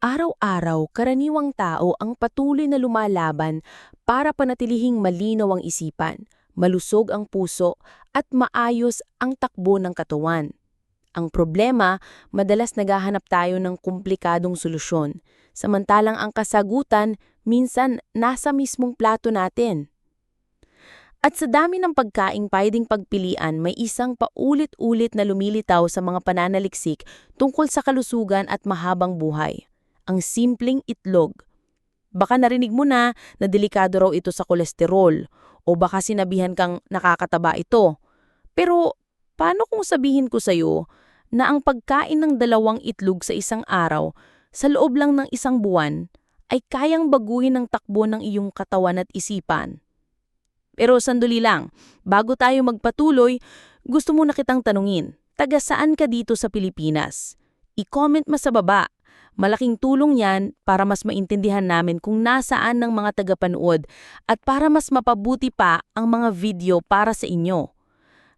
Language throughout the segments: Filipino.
Araw-araw, karaniwang tao ang patuloy na lumalaban para panatilihing malinaw ang isipan, malusog ang puso, at maayos ang takbo ng katawan. Ang problema, madalas naghahanap tayo ng komplikadong solusyon, samantalang ang kasagutan minsan nasa mismong plato natin. At sa dami ng pagkaing pwedeng pagpilian, may isang paulit-ulit na lumilitaw sa mga pananaliksik tungkol sa kalusugan at mahabang buhay ang simpleng itlog. Baka narinig mo na na delikado raw ito sa kolesterol o baka sinabihan kang nakakataba ito. Pero paano kung sabihin ko sa'yo na ang pagkain ng dalawang itlog sa isang araw sa loob lang ng isang buwan ay kayang baguhin ang takbo ng iyong katawan at isipan? Pero sandali lang, bago tayo magpatuloy, gusto mo na kitang tanungin, taga saan ka dito sa Pilipinas? I-comment mo sa baba Malaking tulong yan para mas maintindihan namin kung nasaan ng mga tagapanood at para mas mapabuti pa ang mga video para sa inyo.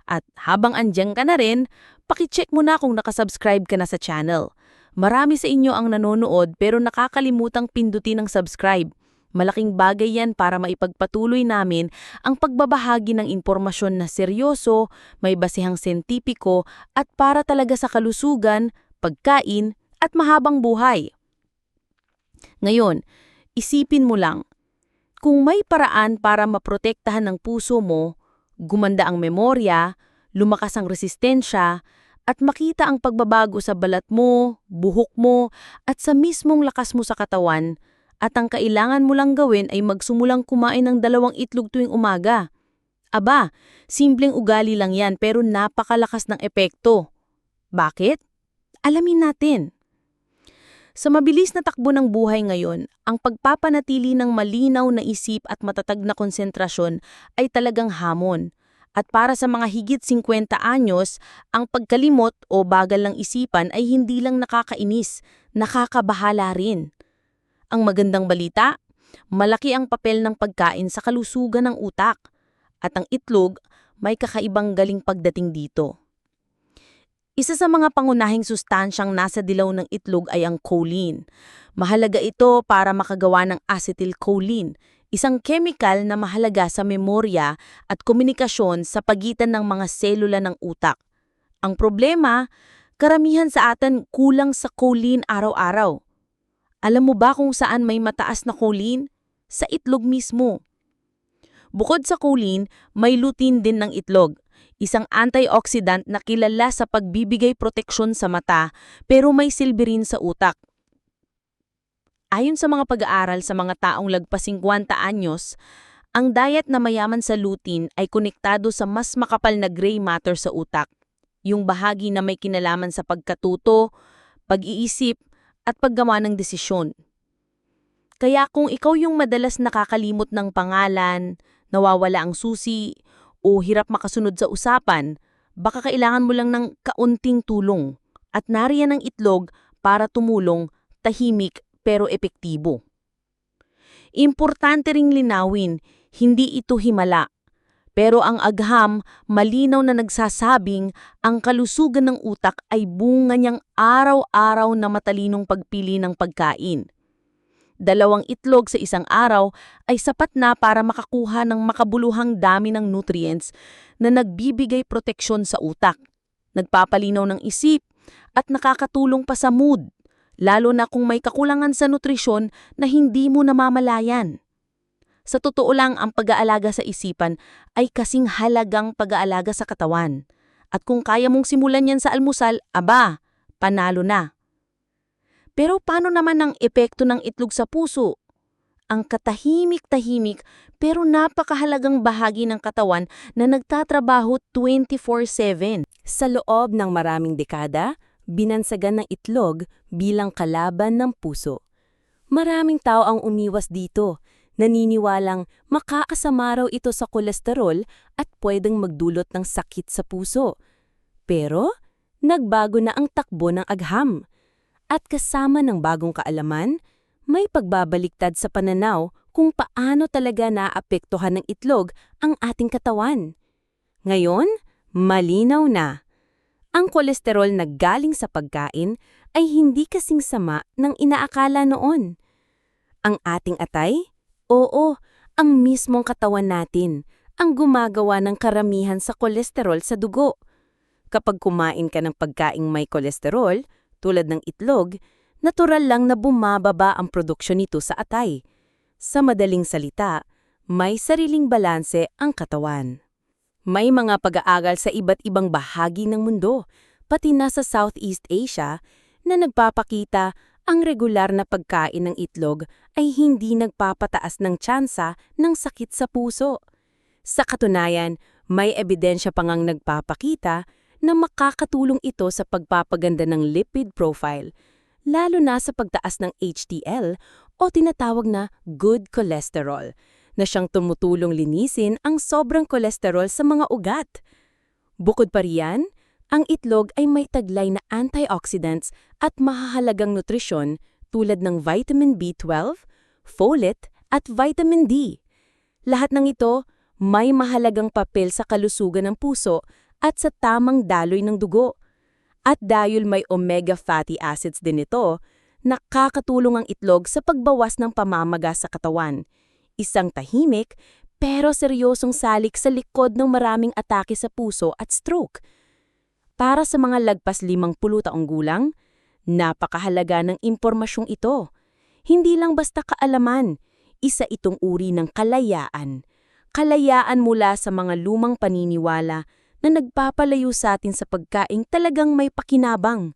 At habang andyan ka na rin, pakicheck mo na kung nakasubscribe ka na sa channel. Marami sa inyo ang nanonood pero nakakalimutang pindutin ang subscribe. Malaking bagay yan para maipagpatuloy namin ang pagbabahagi ng impormasyon na seryoso, may basihang sentipiko at para talaga sa kalusugan, pagkain at mahabang buhay. Ngayon, isipin mo lang, kung may paraan para maprotektahan ng puso mo, gumanda ang memorya, lumakas ang resistensya, at makita ang pagbabago sa balat mo, buhok mo, at sa mismong lakas mo sa katawan, at ang kailangan mo lang gawin ay magsumulang kumain ng dalawang itlog tuwing umaga. Aba, simpleng ugali lang yan pero napakalakas ng epekto. Bakit? Alamin natin. Sa mabilis na takbo ng buhay ngayon, ang pagpapanatili ng malinaw na isip at matatag na konsentrasyon ay talagang hamon. At para sa mga higit 50 anyos, ang pagkalimot o bagal ng isipan ay hindi lang nakakainis, nakakabahala rin. Ang magandang balita, malaki ang papel ng pagkain sa kalusugan ng utak. At ang itlog, may kakaibang galing pagdating dito. Isa sa mga pangunahing sustansyang nasa dilaw ng itlog ay ang choline. Mahalaga ito para makagawa ng acetylcholine, isang chemical na mahalaga sa memorya at komunikasyon sa pagitan ng mga selula ng utak. Ang problema, karamihan sa atin kulang sa choline araw-araw. Alam mo ba kung saan may mataas na choline? Sa itlog mismo. Bukod sa choline, may lutein din ng itlog isang antioxidant na kilala sa pagbibigay proteksyon sa mata pero may silbi rin sa utak. Ayon sa mga pag-aaral sa mga taong lagpas 50 anyos, ang diet na mayaman sa lutein ay konektado sa mas makapal na gray matter sa utak, yung bahagi na may kinalaman sa pagkatuto, pag-iisip, at paggawa ng desisyon. Kaya kung ikaw yung madalas nakakalimot ng pangalan, nawawala ang susi, o hirap makasunod sa usapan, baka kailangan mo lang ng kaunting tulong at nariyan ang itlog para tumulong tahimik pero epektibo. Importante ring linawin, hindi ito himala. Pero ang agham, malinaw na nagsasabing ang kalusugan ng utak ay bunga niyang araw-araw na matalinong pagpili ng pagkain dalawang itlog sa isang araw ay sapat na para makakuha ng makabuluhang dami ng nutrients na nagbibigay proteksyon sa utak, nagpapalinaw ng isip, at nakakatulong pa sa mood, lalo na kung may kakulangan sa nutrisyon na hindi mo namamalayan. Sa totoo lang, ang pag-aalaga sa isipan ay kasing halagang pag-aalaga sa katawan. At kung kaya mong simulan yan sa almusal, aba, panalo na. Pero paano naman ang epekto ng itlog sa puso? Ang katahimik-tahimik pero napakahalagang bahagi ng katawan na nagtatrabaho 24-7. Sa loob ng maraming dekada, binansagan ng itlog bilang kalaban ng puso. Maraming tao ang umiwas dito, naniniwalang makakasama raw ito sa kolesterol at pwedeng magdulot ng sakit sa puso. Pero, nagbago na ang takbo ng agham. At kasama ng bagong kaalaman, may pagbabaliktad sa pananaw kung paano talaga naapektuhan ng itlog ang ating katawan. Ngayon, malinaw na. ang kolesterol na galing sa pagkain ay hindi kasing sama ng inaakala noon. Ang ating atay? Oo, ang mismong katawan natin ang gumagawa ng karamihan sa kolesterol sa dugo. Kapag kumain ka ng pagkaing may kolesterol, tulad ng itlog, natural lang na bumababa ang produksyon nito sa atay. Sa madaling salita, may sariling balanse ang katawan. May mga pag-aaral sa iba't ibang bahagi ng mundo, pati na sa Southeast Asia, na nagpapakita ang regular na pagkain ng itlog ay hindi nagpapataas ng tsansa ng sakit sa puso. Sa katunayan, may ebidensya pa ngang nagpapakita na makakatulong ito sa pagpapaganda ng lipid profile, lalo na sa pagtaas ng HDL o tinatawag na good cholesterol, na siyang tumutulong linisin ang sobrang kolesterol sa mga ugat. Bukod pa riyan, ang itlog ay may taglay na antioxidants at mahahalagang nutrisyon tulad ng vitamin B12, folate at vitamin D. Lahat ng ito may mahalagang papel sa kalusugan ng puso at sa tamang daloy ng dugo. At dahil may omega fatty acids din ito, nakakatulong ang itlog sa pagbawas ng pamamaga sa katawan. Isang tahimik pero seryosong salik sa likod ng maraming atake sa puso at stroke. Para sa mga lagpas limang pulo taong gulang, napakahalaga ng impormasyong ito. Hindi lang basta kaalaman, isa itong uri ng kalayaan. Kalayaan mula sa mga lumang paniniwala na nagpapalayo sa atin sa pagkaing talagang may pakinabang.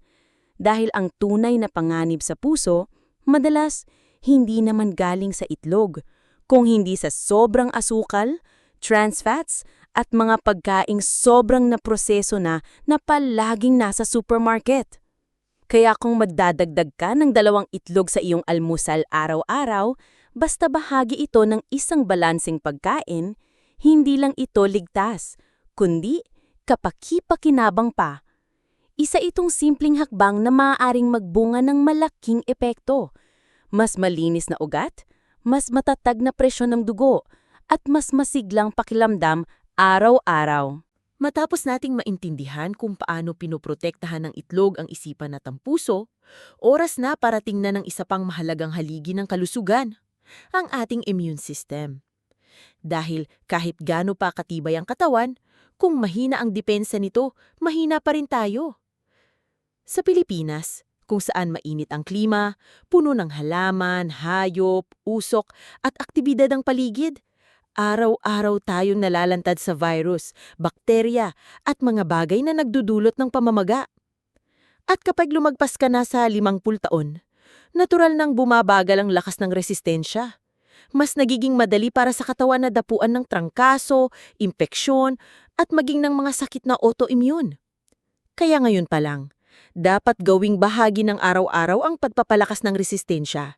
Dahil ang tunay na panganib sa puso, madalas hindi naman galing sa itlog, kung hindi sa sobrang asukal, trans fats, at mga pagkaing sobrang naproseso na na palaging nasa supermarket. Kaya kung magdadagdag ka ng dalawang itlog sa iyong almusal araw-araw, basta bahagi ito ng isang balansing pagkain, hindi lang ito ligtas, kundi kapakipakinabang pa. Isa itong simpleng hakbang na maaaring magbunga ng malaking epekto. Mas malinis na ugat, mas matatag na presyon ng dugo, at mas masiglang pakilamdam araw-araw. Matapos nating maintindihan kung paano pinoprotektahan ng itlog ang isipan at ang puso, oras na para tingnan ng isa pang mahalagang haligi ng kalusugan, ang ating immune system. Dahil kahit gaano pa katibay ang katawan, kung mahina ang depensa nito, mahina pa rin tayo. Sa Pilipinas, kung saan mainit ang klima, puno ng halaman, hayop, usok at aktibidad ang paligid, Araw-araw tayong nalalantad sa virus, bakterya, at mga bagay na nagdudulot ng pamamaga. At kapag lumagpas ka na sa limangpul taon, natural nang bumabagal ang lakas ng resistensya. Mas nagiging madali para sa katawan na dapuan ng trangkaso, impeksyon, at maging ng mga sakit na autoimmune. Kaya ngayon pa lang, dapat gawing bahagi ng araw-araw ang pagpapalakas ng resistensya.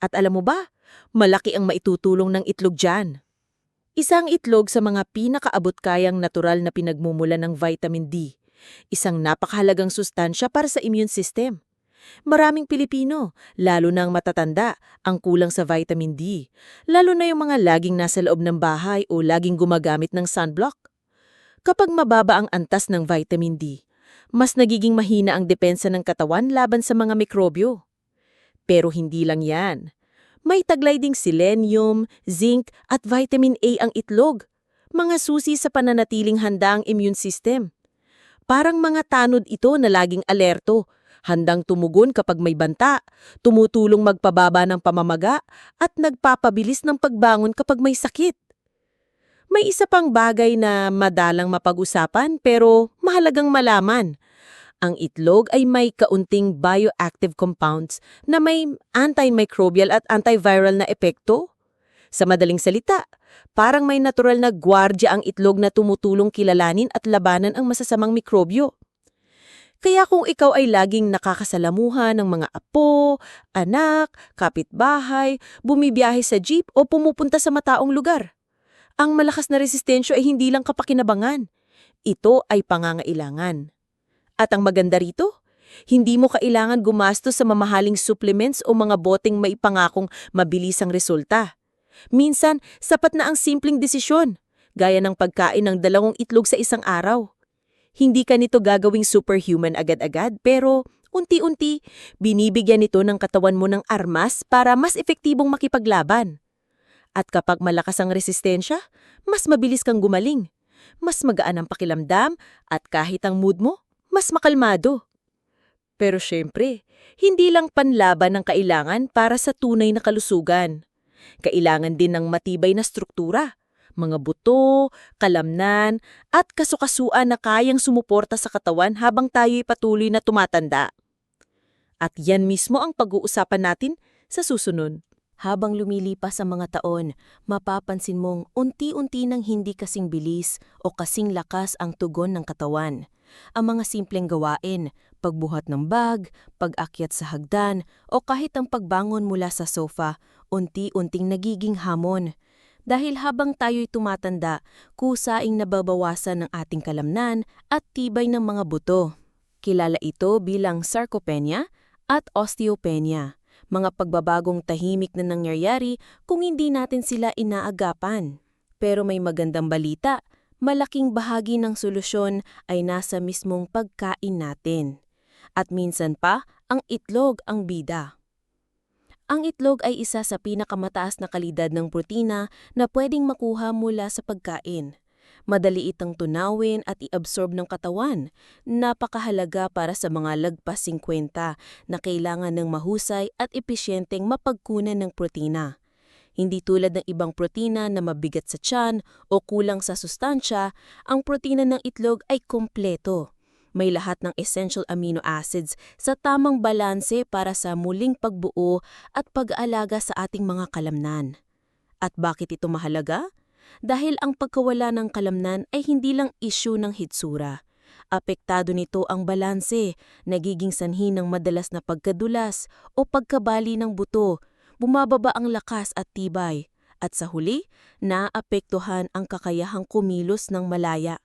At alam mo ba, malaki ang maitutulong ng itlog dyan. Isang itlog sa mga pinakaabot-kayang natural na pinagmumulan ng vitamin D. Isang napakahalagang sustansya para sa immune system. Maraming Pilipino, lalo na ang matatanda, ang kulang sa vitamin D. Lalo na yung mga laging nasa loob ng bahay o laging gumagamit ng sunblock. Kapag mababa ang antas ng vitamin D, mas nagiging mahina ang depensa ng katawan laban sa mga mikrobyo. Pero hindi lang yan. May taglay ding selenium, zinc at vitamin A ang itlog, mga susi sa pananatiling handa ang immune system. Parang mga tanod ito na laging alerto, handang tumugon kapag may banta, tumutulong magpababa ng pamamaga at nagpapabilis ng pagbangon kapag may sakit. May isa pang bagay na madalang mapag-usapan pero mahalagang malaman. Ang itlog ay may kaunting bioactive compounds na may antimicrobial at antiviral na epekto. Sa madaling salita, parang may natural na gwardya ang itlog na tumutulong kilalanin at labanan ang masasamang mikrobyo. Kaya kung ikaw ay laging nakakasalamuhan ng mga apo, anak, kapitbahay, bumibiyahe sa jeep o pumupunta sa mataong lugar, ang malakas na resistensyo ay hindi lang kapakinabangan. Ito ay pangangailangan. At ang maganda rito, hindi mo kailangan gumastos sa mamahaling supplements o mga boteng may pangakong mabilisang resulta. Minsan, sapat na ang simpleng desisyon, gaya ng pagkain ng dalawang itlog sa isang araw. Hindi ka nito gagawing superhuman agad-agad, pero unti-unti, binibigyan nito ng katawan mo ng armas para mas epektibong makipaglaban. At kapag malakas ang resistensya, mas mabilis kang gumaling. Mas magaan ang pakilamdam at kahit ang mood mo, mas makalmado. Pero syempre, hindi lang panlaban ang kailangan para sa tunay na kalusugan. Kailangan din ng matibay na struktura, mga buto, kalamnan, at kasukasuan na kayang sumuporta sa katawan habang tayo'y patuloy na tumatanda. At yan mismo ang pag-uusapan natin sa susunod. Habang lumilipas ang mga taon, mapapansin mong unti-unti nang hindi kasing bilis o kasing lakas ang tugon ng katawan. Ang mga simpleng gawain, pagbuhat ng bag, pag-akyat sa hagdan, o kahit ang pagbangon mula sa sofa, unti-unting nagiging hamon. Dahil habang tayo'y tumatanda, kusaing nababawasan ng ating kalamnan at tibay ng mga buto. Kilala ito bilang sarcopenia at osteopenia mga pagbabagong tahimik na nangyayari kung hindi natin sila inaagapan. Pero may magandang balita, malaking bahagi ng solusyon ay nasa mismong pagkain natin. At minsan pa, ang itlog ang bida. Ang itlog ay isa sa pinakamataas na kalidad ng protina na pwedeng makuha mula sa pagkain. Madali itang tunawin at i-absorb ng katawan. Napakahalaga para sa mga lagpas 50 na kailangan ng mahusay at epesyenteng mapagkunan ng protina. Hindi tulad ng ibang protina na mabigat sa tiyan o kulang sa sustansya, ang protina ng itlog ay kompleto. May lahat ng essential amino acids sa tamang balanse para sa muling pagbuo at pag-aalaga sa ating mga kalamnan. At bakit ito mahalaga? Dahil ang pagkawala ng kalamnan ay hindi lang isyu ng hitsura. Apektado nito ang balanse, nagiging sanhi ng madalas na pagkadulas o pagkabali ng buto, bumababa ang lakas at tibay, at sa huli, naapektuhan ang kakayahang kumilos ng malaya.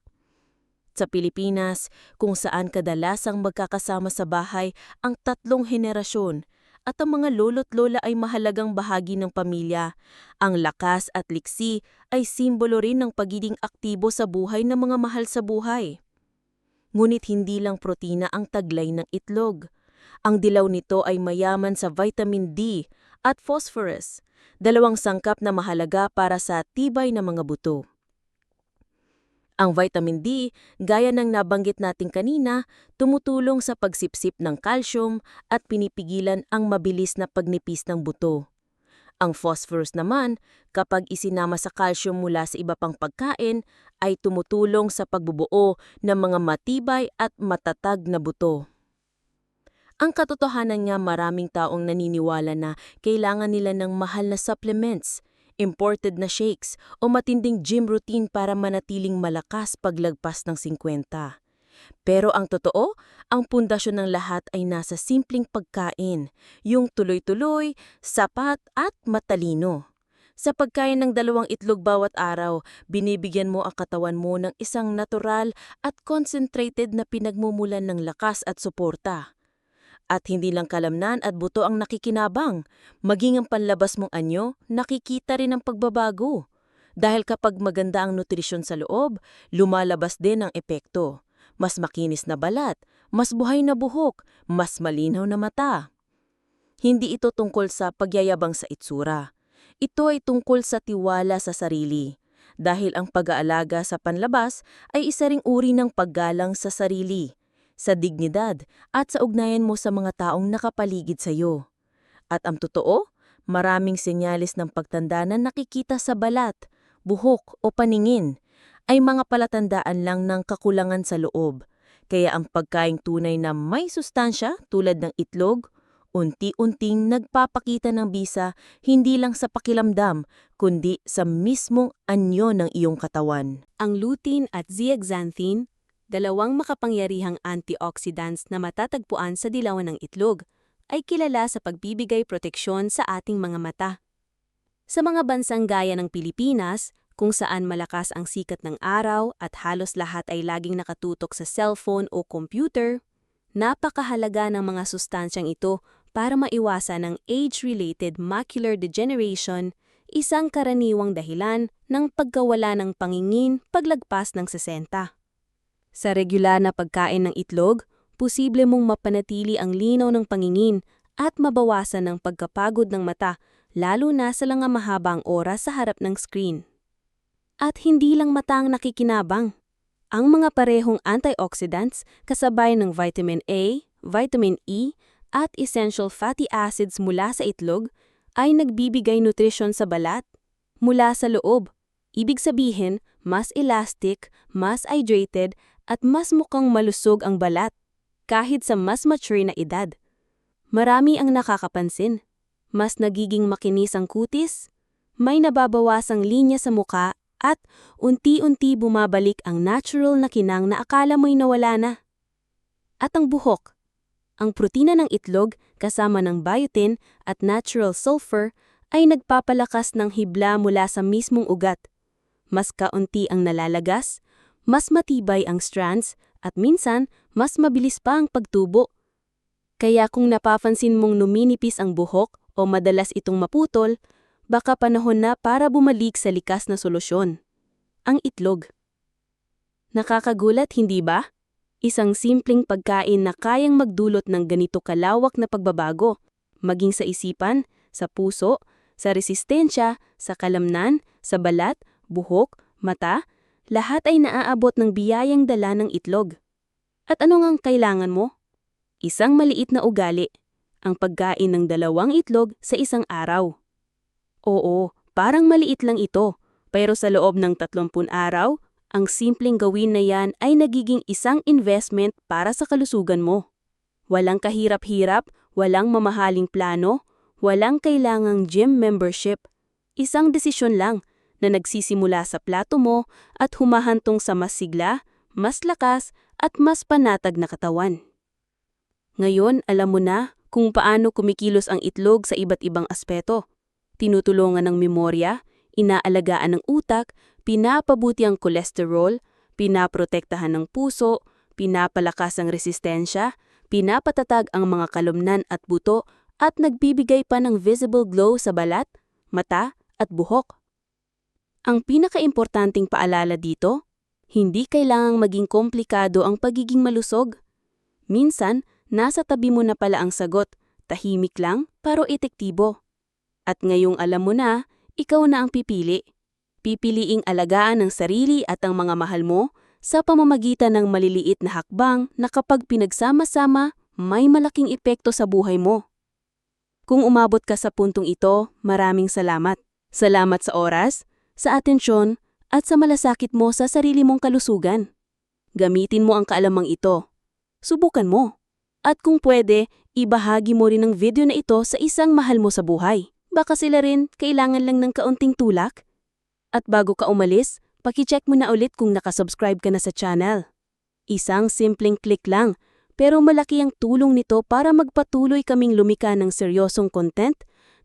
Sa Pilipinas, kung saan kadalasang magkakasama sa bahay ang tatlong henerasyon, at ang mga lolo't lola ay mahalagang bahagi ng pamilya. Ang lakas at liksi ay simbolo rin ng pagiging aktibo sa buhay ng mga mahal sa buhay. Ngunit hindi lang protina ang taglay ng itlog. Ang dilaw nito ay mayaman sa vitamin D at phosphorus, dalawang sangkap na mahalaga para sa tibay ng mga buto. Ang vitamin D, gaya ng nabanggit natin kanina, tumutulong sa pagsipsip ng calcium at pinipigilan ang mabilis na pagnipis ng buto. Ang phosphorus naman, kapag isinama sa calcium mula sa iba pang pagkain, ay tumutulong sa pagbubuo ng mga matibay at matatag na buto. Ang katotohanan nga maraming taong naniniwala na kailangan nila ng mahal na supplements – imported na shakes o matinding gym routine para manatiling malakas paglagpas ng 50. Pero ang totoo, ang pundasyon ng lahat ay nasa simpleng pagkain, yung tuloy-tuloy, sapat at matalino. Sa pagkain ng dalawang itlog bawat araw, binibigyan mo ang katawan mo ng isang natural at concentrated na pinagmumulan ng lakas at suporta. At hindi lang kalamnan at buto ang nakikinabang, maging ang panlabas mong anyo, nakikita rin ang pagbabago. Dahil kapag maganda ang nutrisyon sa loob, lumalabas din ang epekto. Mas makinis na balat, mas buhay na buhok, mas malinaw na mata. Hindi ito tungkol sa pagyayabang sa itsura. Ito ay tungkol sa tiwala sa sarili. Dahil ang pag-aalaga sa panlabas ay isa ring uri ng paggalang sa sarili sa dignidad at sa ugnayan mo sa mga taong nakapaligid sa iyo. At ang totoo, maraming senyalis ng pagtanda na nakikita sa balat, buhok o paningin ay mga palatandaan lang ng kakulangan sa loob. Kaya ang pagkaing tunay na may sustansya tulad ng itlog, unti-unting nagpapakita ng bisa hindi lang sa pakilamdam, kundi sa mismong anyo ng iyong katawan. Ang lutein at zeaxanthin dalawang makapangyarihang antioxidants na matatagpuan sa dilawan ng itlog, ay kilala sa pagbibigay proteksyon sa ating mga mata. Sa mga bansang gaya ng Pilipinas, kung saan malakas ang sikat ng araw at halos lahat ay laging nakatutok sa cellphone o computer, napakahalaga ng mga sustansyang ito para maiwasan ang age-related macular degeneration, isang karaniwang dahilan ng pagkawala ng pangingin paglagpas ng 60. Sa regular na pagkain ng itlog, posible mong mapanatili ang linaw ng pangingin at mabawasan ang pagkapagod ng mata, lalo na sa mga mahabang oras sa harap ng screen. At hindi lang mata ang nakikinabang. Ang mga parehong antioxidants kasabay ng vitamin A, vitamin E, at essential fatty acids mula sa itlog ay nagbibigay nutrisyon sa balat mula sa loob. Ibig sabihin, mas elastic, mas hydrated, at mas mukhang malusog ang balat kahit sa mas mature na edad. Marami ang nakakapansin. Mas nagiging makinis ang kutis, may nababawasang linya sa muka, at unti-unti bumabalik ang natural na kinang na akala mo'y nawala na. At ang buhok. Ang protina ng itlog kasama ng biotin at natural sulfur ay nagpapalakas ng hibla mula sa mismong ugat. Mas kaunti ang nalalagas, mas matibay ang strands, at minsan mas mabilis pa ang pagtubo. Kaya kung napapansin mong numinipis ang buhok o madalas itong maputol, baka panahon na para bumalik sa likas na solusyon. Ang itlog. Nakakagulat, hindi ba? Isang simpleng pagkain na kayang magdulot ng ganito kalawak na pagbabago, maging sa isipan, sa puso, sa resistensya, sa kalamnan, sa balat, buhok, mata, lahat ay naaabot ng biyayang dala ng itlog. At ano ngang kailangan mo? Isang maliit na ugali, ang pagkain ng dalawang itlog sa isang araw. Oo, parang maliit lang ito, pero sa loob ng 30 araw, ang simpleng gawin na yan ay nagiging isang investment para sa kalusugan mo. Walang kahirap-hirap, walang mamahaling plano, walang kailangang gym membership. Isang desisyon lang na nagsisimula sa plato mo at humahantong sa mas sigla, mas lakas at mas panatag na katawan. Ngayon, alam mo na kung paano kumikilos ang itlog sa iba't ibang aspeto. Tinutulungan ng memorya, inaalagaan ng utak, pinapabuti ang kolesterol, pinaprotektahan ng puso, pinapalakas ang resistensya, pinapatatag ang mga kalumnan at buto, at nagbibigay pa ng visible glow sa balat, mata, at buhok. Ang pinakaimportanting paalala dito, hindi kailangang maging komplikado ang pagiging malusog. Minsan, nasa tabi mo na pala ang sagot, tahimik lang pero etektibo. At ngayong alam mo na, ikaw na ang pipili. Pipiliing alagaan ang sarili at ang mga mahal mo sa pamamagitan ng maliliit na hakbang na kapag pinagsama-sama, may malaking epekto sa buhay mo. Kung umabot ka sa puntong ito, maraming salamat. Salamat sa oras, sa atensyon, at sa malasakit mo sa sarili mong kalusugan. Gamitin mo ang kaalamang ito. Subukan mo. At kung pwede, ibahagi mo rin ang video na ito sa isang mahal mo sa buhay. Baka sila rin kailangan lang ng kaunting tulak. At bago ka umalis, pakicheck mo na ulit kung nakasubscribe ka na sa channel. Isang simpleng click lang, pero malaki ang tulong nito para magpatuloy kaming lumika ng seryosong content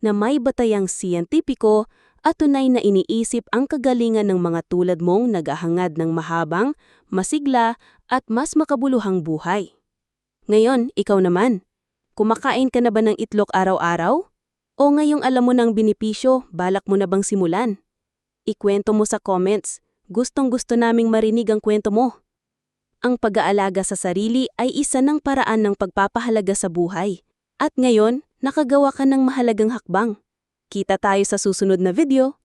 na may batayang siyentipiko at tunay na iniisip ang kagalingan ng mga tulad mong naghahangad ng mahabang, masigla at mas makabuluhang buhay. Ngayon, ikaw naman. Kumakain ka na ba ng itlog araw-araw? O ngayong alam mo ng binipisyo, balak mo na bang simulan? Ikwento mo sa comments. Gustong gusto naming marinig ang kwento mo. Ang pag-aalaga sa sarili ay isa ng paraan ng pagpapahalaga sa buhay. At ngayon, nakagawa ka ng mahalagang hakbang. Kita tayo sa susunod na video.